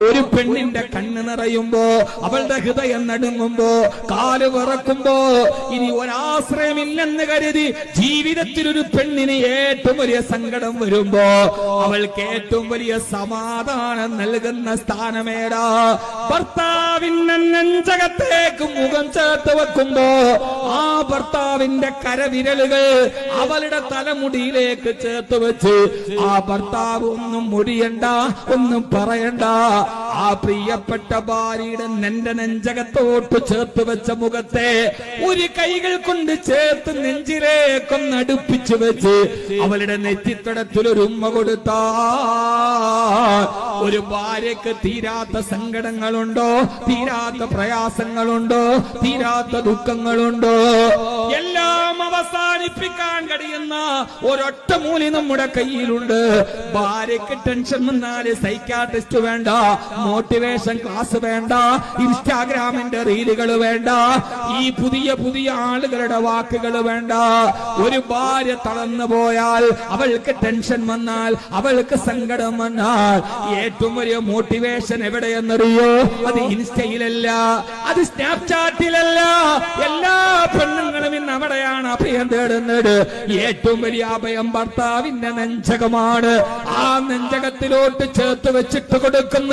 ഒരു പെണ്ണിന്റെ കണ്ണ് നിറയുമ്പോ അവളുടെ ഹൃദയം നടുങ്ങുമ്പോ കാൽ വിറക്കുമ്പോ ഇനി ഒരാശ്രയമില്ലെന്ന് കരുതി ജീവിതത്തിൽ ഒരു പെണ്ണിന് ഏറ്റവും വലിയ സങ്കടം വരുമ്പോ അവൾക്ക് ഏറ്റവും വലിയ സമാധാനം നൽകുന്ന സ്ഥാനമേടാ. ഭർത്താവിന്റെ നെഞ്ചകത്തേക്ക് മുഖം ചേർത്ത് വെക്കുമ്പോ ആ ഭർത്താവിന്റെ കരവിരലുകൾ അവളുടെ തലമുടിയിലേക്ക് ചേർത്ത് വെച്ച് ആ ഭർത്താവ് ഒന്നും മുടിയണ്ട ഒന്നും പറയണ്ട. ആ പ്രിയപ്പെട്ട ഭാര്യയുടെ നെന്റെ നെഞ്ചകത്തോട്ട് ചേർത്ത് വെച്ച മുഖത്തെ ഒരു കൈകൾ കൊണ്ട് ചേർത്ത് നെഞ്ചിലേക്കൊന്ന് അടുപ്പിച്ചു വെച്ച് അവളുടെ നെറ്റിത്തടത്തിൽ ഉമ്മ കൊടുത്താ. ഒരു ഭാര്യക്ക് തീരാത്ത സങ്കടങ്ങളുണ്ടോ? തീരാത്ത പ്രയാസങ്ങളുണ്ടോ? തീരാത്ത ദുഃഖങ്ങളുണ്ടോ? അവസാനിപ്പിക്കാൻ കഴിയുന്ന ഒരൊറ്റ മൂലി നമ്മുടെ കയ്യിലുണ്ട്. ഭാര്യക്ക് ടെൻഷൻ വന്നാൽ സൈക്കാട്രിസ്റ്റ് വേണ്ട മോട്ടിവേഷൻ ക്ലാസ് വേണ്ട ഇൻസ്റ്റാഗ്രാമിന്റെ റീലുകൾ വേണ്ട ഈ പുതിയ പുതിയ ആളുകളുടെ വാക്കുകൾ വേണ്ട. ഒരു ഭാര്യ തളർന്നു പോയാൽ അവൾക്ക് ടെൻഷൻ വന്നാൽ അവൾക്ക് സങ്കടം വന്നാൽ ഏറ്റവും വലിയ മോട്ടിവേഷൻ എവിടെയെന്നറിയോ? അത് ഇൻസ്റ്റയിലല്ല അത് സ്നാപ്ചാറ്റിലല്ല അവിടെയാണ് അഭയം തേടുന്നത് ഏറ്റവും വലിയ അഭയം ഭർത്താവിന്റെ നെഞ്ചകമാണ്. ആ നെഞ്ചകത്തിലോട്ട് ചേർത്ത് വെച്ചിട്ട് കൊടുക്കുന്ന